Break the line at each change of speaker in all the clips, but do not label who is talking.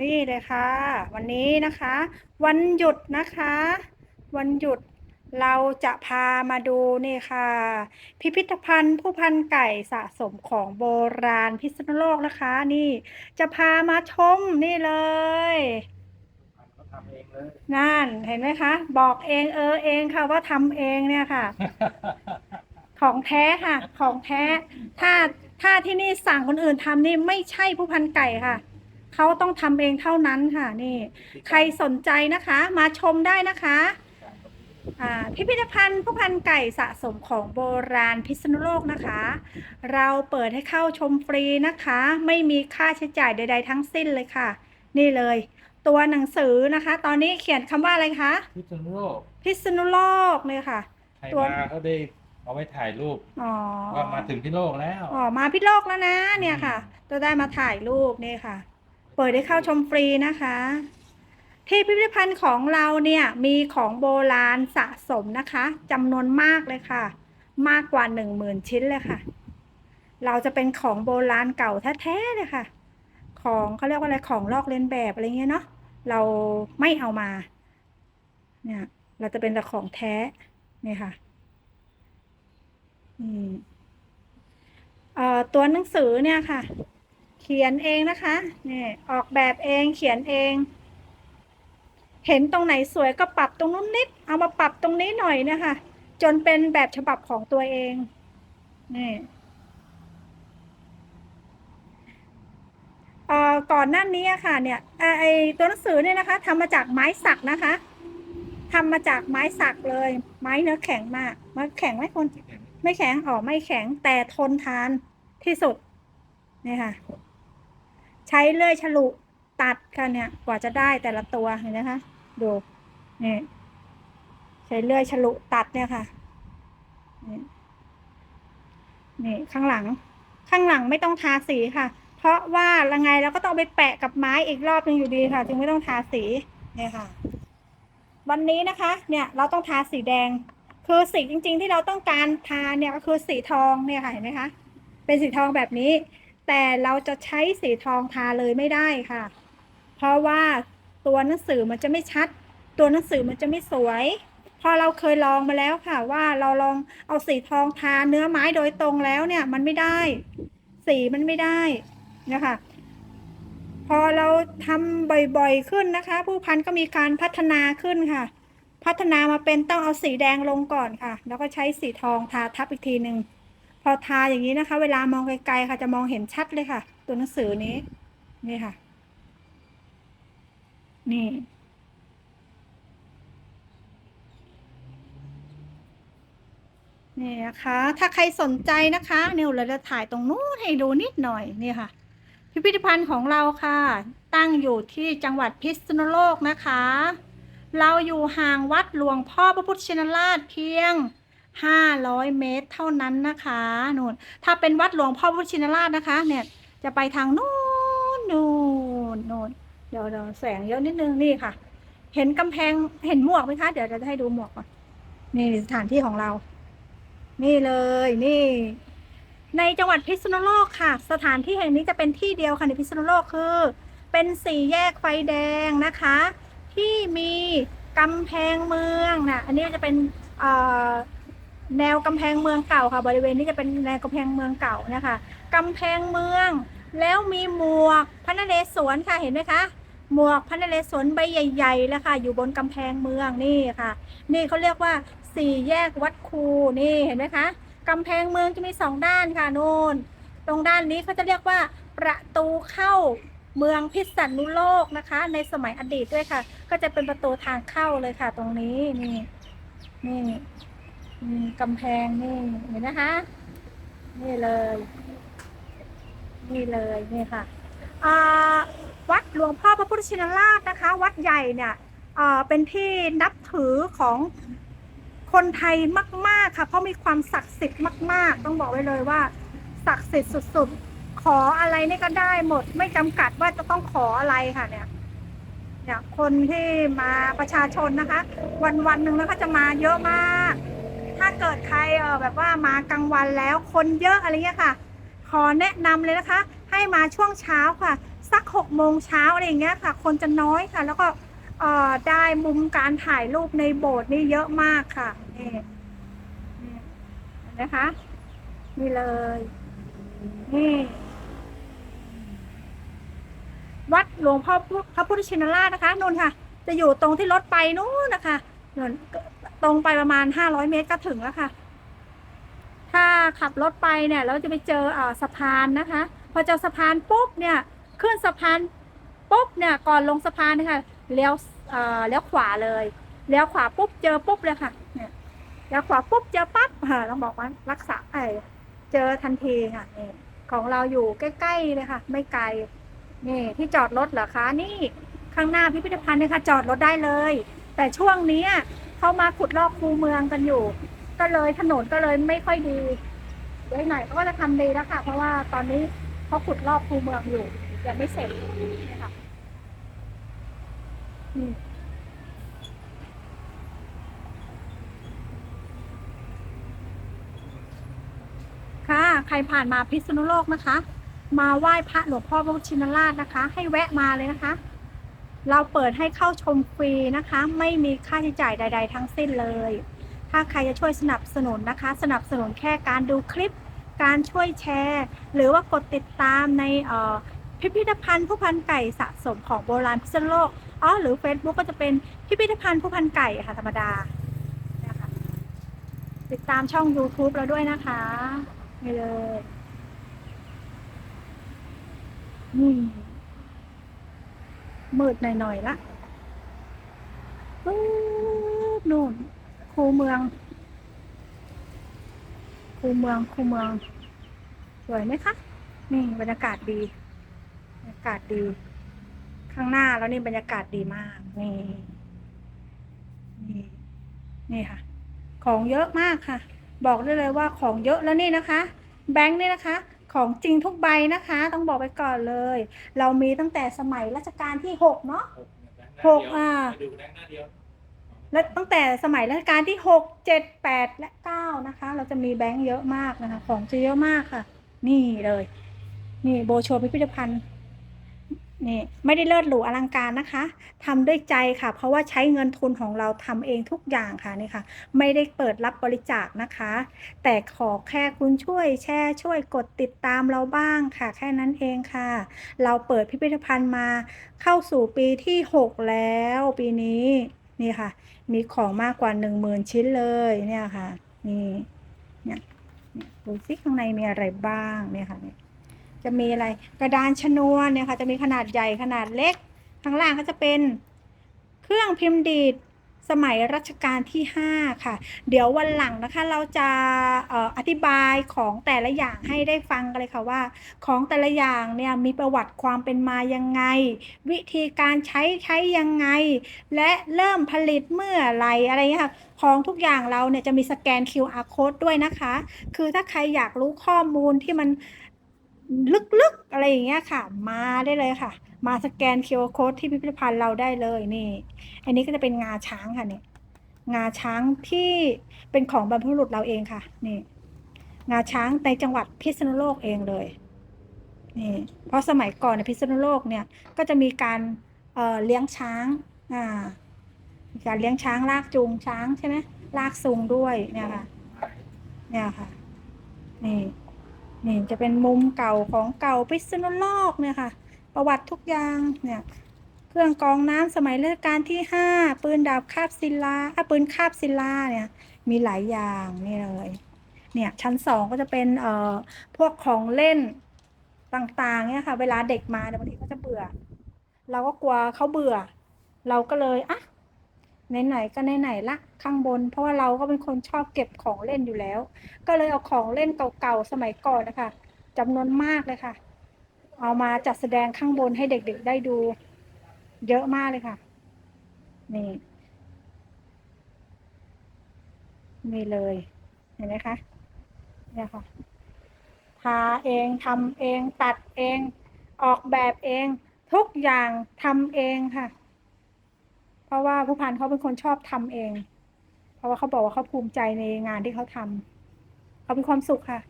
นี่เลยค่ะ วันนี้นะคะ วันหยุดนะคะ วันหยุดเราจะพามาดูนี่ค่ะ พิพิธภัณฑ์ผู้พันไก่สะสมของโบราณพิษณุโลกนะคะ นี่จะพามาชมนี่เลย
เขาทำเองเลย
นั่นเห็นไหมคะ บอกเองเออเองค่ะว่าทำเองเนี่ยค่ะ ของแท้ค่ะ ของแท้ ถ้าถ้าที่นี่สั่งคนอื่นทำนี่ไม่ใช่ผู้พันไก่ค่ะ เขาต้องทำเองเท่านั้นค่ะนี่ใครสนใจนะคะ มาชมได้นะคะอ่าพิพิธภัณฑ์ผู้พันไก่สะสมของโบราณพิษณุโลกนะคะ เราเปิดให้เข้าชมฟรีนะคะ ไม่มีค่าใช้จ่ายใด ๆ ทั้งสิ้นเลยค่ะ นี่เลย ตัวหนังสือนะคะ ตอนนี้เขียนคำว่าอะไรคะ
พิษณุโลก
พิษณุโลกเลยค่ะ
ใคร
ตัว
มาเขาได้เอาไว้ถ่ายรูป
อ๋อ
ว่ามาถึงพิษณุโลกแล้ว
อ๋อมาพิษโลกแล้วนะเนี่ยค่ะจะได้มาถ่ายรูปนี่ค่ะ เปิดให้เข้าชมฟรีนะคะ ที่พิพิธภัณฑ์ของเราเนี่ยมีของโบราณสะสมนะคะจำนวนมากเลยค่ะ มากกว่าหนึ่งหมื่นชิ้นเลยค่ะ เราจะเป็นของโบราณเก่าแท้ๆเลยค่ะ ของเขาเรียกว่าอะไรของลอกเลียนแบบอะไรเงี้ยเนาะเราไม่เอามาเนี่ยเราจะเป็นแต่ของแท้นี่ค่ะอืมเอ่อตัวหนังสือเนี่ยค่ะ ขียนเองนะคะนี่ออกแบบเองเขียนเอง เห็นตรงไหนสวยก็ปรับตรงนู้นนิด เอามาปรับตรงนี้หน่อยเนะคะ จนเป็นแบบฉบับของตัวเองนี่ก่อนหน้านี้อะค่ะเนี่ยไอไอตัวหนังสือเนี่ยนะคะทำมาจากไม้สักนะคะทำมาจากไม้สักเลย ไม้เนื้อแข็งมากมันแข็งไหมคนไม่แข็งออกไม่แข็งแต่ทนทานที่สุดนี่ค่ะ ใช้เลื่อยฉลุตัดค่ะเนี่ย กว่าจะได้แต่ละตัวเห็นไหมคะดูนี่ใช้เลื่อยฉลุตัดเนี่ยค่ะนี่นี่ข้างหลัง ข้างหลังไม่ต้องทาสีค่ะ เพราะว่าละไงเราก็ต้องไปแปะกับไม้อีกรอบหนึงอยู่ดีค่ะ จึงไม่ต้องทาสีเนี่ยค่ะ วันนี้นะคะ เนี่ยเราต้องทาสีแดง คือสีจริง ๆ ที่เราต้องการทาเนี่ยก็คือสีทองเนี่ยค่ะเห็นไหมคะเป็นสีทองแบบนี้ แต่เราจะใช้สีทองทาเลยไม่ได้ค่ะ เพราะว่าตัวหนังสือมันจะไม่ชัด ตัวหนังสือมันจะไม่สวย พอเราเคยลองมาแล้วค่ะ ว่าเราลองเอาสีทองทาเนื้อไม้โดยตรงแล้วเนี่ย มันไม่ได้ สีมันไม่ได้นะคะพอเราทำบ่อยๆขึ้นนะคะ ผู้พันก็มีการพัฒนาขึ้นค่ะ พัฒนามาเป็นต้องเอาสีแดงลงก่อนค่ะ แล้วก็ใช้สีทองทาทับอีกทีหนึ่ง อทาอย่างนี้นะคะ เวลามองไกลๆค่ะจะมองเห็นชัดเลยค่ะ ตัวหนังสือนี้ นี่ค่ะ นี่นี่นะคะ ถ้าใครสนใจนะคะเนี่ยเราจะถ่ายตรงนู้นให้ดูนิดหน่อยนี่ค่ะ พิพิธภัณฑ์ของเราค่ะ ตั้งอยู่ที่จังหวัดพิษณุโลกนะคะ เราอยู่ห่างวัดหลวงพ่อพระพุทธชินราชเพียง 500 เมตรเท่านั้นนะคะนู่นถ้าเป็นวัดหลวงพ่อพุทธชินราชนะคะ เนี่ยจะไปทางนู้นนู่นนู่นเดี๋ยวเดี๋ยวแสงเยอะนิดนึงนี่ค่ะ เห็นกำแพงเห็นหมวกไหมคะ เดี๋ยวจะให้ดูหมวกก่อนนี่สถานที่ของเรา นี่เลยนี่ ในจังหวัดพิษณุโลกค่ะ สถานที่แห่งนี้จะเป็นที่เดียวค่ะในพิษณุโลกคือ เป็นสี่แยกไฟแดงนะคะ ที่มีกำแพงเมืองนะอันนี้จะเป็นเอ่อ แนวกำแพงเมืองเก่าค่ะ บริเวณนี้จะเป็นแนวกำแพงเมืองเก่านะคะกำแพงเมืองแล้วมีหมวกพระนเรศวรค่ะเห็นไหมคะ หมวกพระนเรศวรใบใหญ่ๆแล้วค่ะ อยู่บนกำแพงเมืองนี่ค่ะ นี่เขาเรียกว่าสี่แยกวัดคูนี่เห็นไหมคะกำแพงเมืองจะมีสองด้านค่ะนู่นตรงด้านนี้เขาจะเรียกว่าประตูเข้าเมืองพิษณุโลกนะคะ ในสมัยอดีตด้วยค่ะ ก็จะเป็นประตูทางเข้าเลยค่ะ ตรงนี้นี่นี่นี่ กำแพงนี่เห็นนะคะ นี่เลย นี่เลยนี่ค่ะวัดหลวงพ่อพระพุทธชินราชนะคะ วัดใหญ่เนี่ยเป็นที่นับถือของคนไทยมาก ๆ ค่ะ เพราะมีความศักดิ์สิทธิ์มาก ๆ ต้องบอกไว้เลยว่า ศักดิ์สิทธิ์สุด ๆ ขออะไรนี่ก็ได้หมด ไม่จำกัดว่าจะต้องขออะไรค่ะเนี่ยเนี่ยคนที่มาประชาชนนะคะ วันวันๆหนึ่งแล้วก็จะมาเยอะมาก ถ้าเกิดใครเออแบบว่ามากลางวันแล้วคนเยอะอะไรเงี้ยค่ะ ขอแนะนำเลยนะคะ ให้มาช่วงเช้าค่ะ สักหกโมงเช้าอะไรเงี้ยค่ะ คนจะน้อยค่ะ แล้วก็เออได้มุมการถ่ายรูปในโบสถ์นี่เยอะมากค่ะนี่นะคะ นี่เลย นี่ วัดหลวงพ่อพระพุทธชินราชนะคะนนท์ค่ะ จะอยู่ตรงที่รถไปนู้นนะคะนน ตรงไปประมาณห้าร้อยเมตรก็ถึงแล้วค่ะ ถ้าขับรถไปเนี่ย เราจะไปเจออสะพานนะคะ พอเจอสะพานปุ๊บเนี่ยขึ้นสะพานปุ๊บเนี่ยก่อนลงสะพานนยคะเลี้ยวอ่าเลี้ยวขวาเลยเลี้ยวขวาปุ๊บเจอปุ๊บเลยค่ะเนี่ยเลี้ยวขวาปุ๊บเจอปั๊บค่ะต้องบอกว่ารักษาไอเจอทันทีค่ะนี่ของเราอยู่ใกล้ๆเลยค่ะ ไม่ไกลนี่ที่จอดรถเหรอคะนี่ข้างหน้าพิพิธภัณฑ์นี่ยค่ะจอดรถได้เลย แต่ช่วงนี้ เขามาขุดลอกคูเมืองกันอยู่ ก็เลยถนนก็เลยไม่ค่อยดีเดี๋ยวหน่อยเขาก็จะทำดีแล้วค่ะ เพราะว่าตอนนี้เขาขุดรอบคูเมืองอยู่ยังไม่เสร็จนี่ค่ะค่ะ ใครผ่านมาพิษณุโลกนะคะ มาไหว้พระหลวงพ่อพระชินราชนะคะ ให้แวะมาเลยนะคะ เราเปิดให้เข้าชมฟรีนะคะ ไม่มีค่าใช้จ่ายใด ๆ ทั้งสิ้นเลย ถ้าใครจะช่วยสนับสนุนนะคะ สนับสนุนแค่การดูคลิป การช่วยแชร์ หรือว่ากดติดตามในพิพิธภัณฑ์ผู้พันไก่สะสมของโบราณพิษณุโลกอ๋อหรือ Facebook ก็จะเป็นพิพิธภัณฑ์ผู้พันไก่ค่ะธรรมดาเนี่ยค่ะติดตามช่อง YouTube เราด้วยนะคะนี่เลยนี่มื มืดหน่อยๆละปึ๊บนู่นคูเมือง คูเมืองคูเมือง สวยไหมคะ นี่บรรยากาศดี บรรยากาศดี ข้างหน้าแล้วนี่บรรยากาศดีมาก นี่ นี่ นี่ค่ะ ของเยอะมากค่ะ บอกได้เลยว่าของเยอะแล้วนี่นะคะ แบงค์นี่นะคะ ของจริงทุกใบนะคะ ต้องบอกไปก่อนเลย เรามีตั้งแต่สมัยรัชกาลที่หกเนาะหกอ่า
ไปดูแบงค์หน้าเดียว
และตั้งแต่สมัยรัชกาลที่หกเจ็ดแปดและเก้านะคะ เราจะมีแบงค์เยอะมากนะคะ ของจะเยอะมากค่ะ นี่เลย นี่โบโชว์พิพิธภัณฑ์ นี่ไม่ได้เลิศหรูอลังการนะคะทำด้วยใจค่ะ เพราะว่าใช้เงินทุนของเราทำเองทุกอย่างค่ะนี่ค่ะ ไม่ได้เปิดรับบริจาคนะคะ แต่ขอแค่คุณช่วยแชร์ช่วยกดติดตามเราบ้างค่ะ แค่นั้นเองค่ะ เราเปิดพิพิธภัณฑ์มาเข้าสู่ปีที่หกแล้วปีนี้นี่ค่ะ มีของมากกว่าหนึ่งหมื่นชิ้นเลยเนี่ยค่ะ นี่เนี่ยเนี่ยดูซิข้างในมีอะไรบ้างเนี่ยค่ะเนี่ย จะมีอะไร กระดานชนวนเนี่ยค่ะจะมีขนาดใหญ่ขนาดเล็ก ข้างล่างก็จะเป็นเครื่องพิมพ์ดีดสมัยรัชกาลที่ 5 ค่ะ เดี๋ยววันหลังนะคะเราจะออธิบายของแต่ละอย่างให้ได้ฟังกันเลยค่ะว่า ของแต่ละอย่างเนี่ยมีประวัติความเป็นมายังไง วิธีการใช้ใช้ยังไง และเริ่มผลิตเมื่อไรอะไรเงี้ยค่ะของทุกอย่างเราเนี่ยจะมีสแกน QR code ด้วยนะคะ คือถ้าใครอยากรู้ข้อมูลที่มัน ลึกๆ อะไรอย่างเงี้ยค่ะ มาได้เลยค่ะ มาสแกน QR code ที่พิพิธภัณฑ์เราได้เลยนี่ อันนี้ก็จะเป็นงาช้างค่ะเนี่ยงาช้างที่เป็นของบรรพบุรุษเราเองค่ะ นี่ งาช้างในจังหวัดพิษณุโลกเองเลยนี่เพราะสมัยก่อนในพิษณุโลกเนี่ยก็จะมีการเเลี้ยงช้างอ่าการเลี้ยงช้างลากจูงช้างใช่ไหมลากซุงด้วยเนี่ยค่ะ เนี่ยค่ะนี่ นี่จะเป็นมุมเก่าของเก่าพิษณุโลกเนี่ยค่ะ ประวัติทุกอย่างเนี่ยเครื่องกองน้ำสมัยรัชกาลที่ห้าปืนดาบคาบศิลาอะปืนคาบศิลาเนี่ยมีหลายอย่างนี่เลยเนี่ยชั้นสองก็จะเป็นเอ่อพวกของเล่นต่างๆเนี่ยค่ะ เวลาเด็กมาเนี่ยบางทีก็จะเบื่อ เราก็กลัวเขาเบื่อ เราก็เลยอะ ไหนๆก็ไหนๆละข้างบน เพราะว่าเราก็เป็นคนชอบเก็บของเล่นอยู่แล้ว ก็เลยเอาของเล่นเก่าๆสมัยก่อนนะคะจำนวนมากเลยค่ะ เอามาจัดแสดงข้างบนให้เด็กๆได้ดู เยอะมากเลยค่ะ นี่นี่เลยเห็นไหมคะเนี่ยค่ะทาเองทำเองตัดเอง ออกแบบเอง ทุกอย่างทำเองค่ะ เพราะว่าผู้พันเขาเป็นคนชอบทำเอง เพราะว่าเขาบอกว่าเขาภูมิใจในงานที่เขาทำเขามีความสุขค่ะ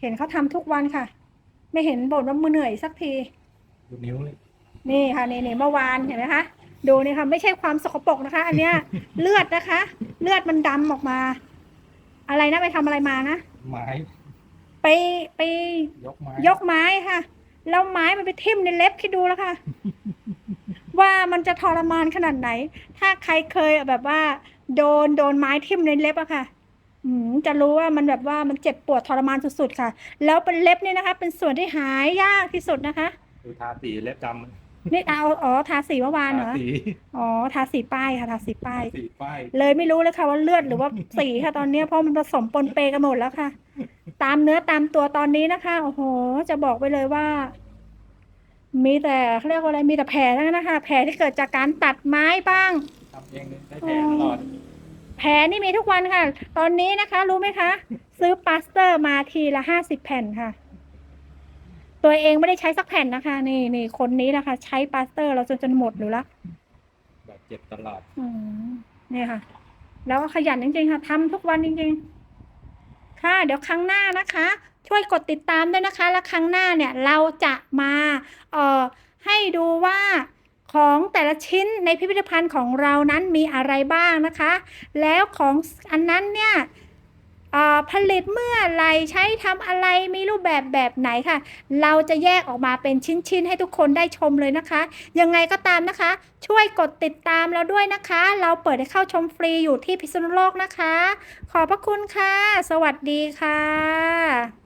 เห็นเขาทำทุกวันค่ะ ไม่เห็นบ่นว่ามือเหนื่อยสักที
ดูนิ้วเลย
นี่ค่ะนี่นี่เมื่อวานเห็นไหมคะดูนี่ค่ะไม่ใช่ความสกปรกนะคะ อันเนี้ยเลือดนะคะ เลือดมันดำออกมา อะไรนะไปทำอะไรมานะ
ไม้
ไปไป
ยกไม้
ยกไม้ค่ะแล้วไม้มันไปทิ่มในเล็บคิดดูแล้วค่ะ ว่ามันจะทรมานขนาดไหน ถ้าใครเคยแบบว่า โดนโดนไม้ทิ่มในเล็บอะค่ะอืมจะรู้ว่ามันแบบว่ามันเจ็บปวดทรมานสุดๆค่ะ แล้วเป็นเล็บเนี่ยนะคะ เป็นส่วนที่หายยากที่สุดนะคะ
ดูทาสีเล็บด
นี่เอาอ๋อทาสีเมื่อวาำนเหร
ทา
อ
สี
อ๋อทาสีป้ายค่ะทาสีป้าย
สีป้าย
เลยไม่รู้เลยค่ะว่าเลือดหรือว่าสีค่ะตอนเนี้ยเพราะมันผสมปนเปกันหมดแล้วค่ะ ตามเนื้อตามตัวตอนนี้นะคะโอ้โห จะบอกไปเลยว่า มีแต่เขาเรียกว่าอะไรมีแต่แผลทั้งนั้นนะคะแผลที่เกิดจากการตัดไม้บ้าง
ทำเองเลยได้แผลตลอด
แผลนี่มีทุกวันค่ะ ตอนนี้นะคะ รู้ไหมคะ ซื้อปลาสเตอร์มาทีละห้าสิบแผ่นค่ะ ตัวเองไม่ได้ใช้สักแผ่นนะคะ นี่นี่คนนี้นะคะ ใช้ปลาสเตอร์เราจนจนหมดหรือละ
แบบเจ็บตลอด
อืมเนี่ยค่ะ แล้วก็ขยันจริงๆค่ะทำทุกวันจริงๆ ค่ะ เดี๋ยวครั้งหน้านะคะ ช่วยกดติดตามด้วยนะคะ แล้วครั้งหน้าเนี่ยเราจะมาเอ่อให้ดูว่าของแต่ละชิ้นในพิพิธภัณฑ์ของเรานั้นมีอะไรบ้างนะคะ แล้วของอันนั้นเนี่ยผลิตเมื่อไรใช้ทำอะไรมีรูปแบบแบบไหนค่ะ เราจะแยกออกมาเป็นชิ้นๆ ให้ทุกคนได้ชมเลยนะคะ ยังไงก็ตามนะคะ ช่วยกดติดตามเราด้วยนะคะ เราเปิดให้เข้าชมฟรีอยู่ที่พิษณุโลกนะคะ ขอบพระคุณค่ะ สวัสดีค่ะ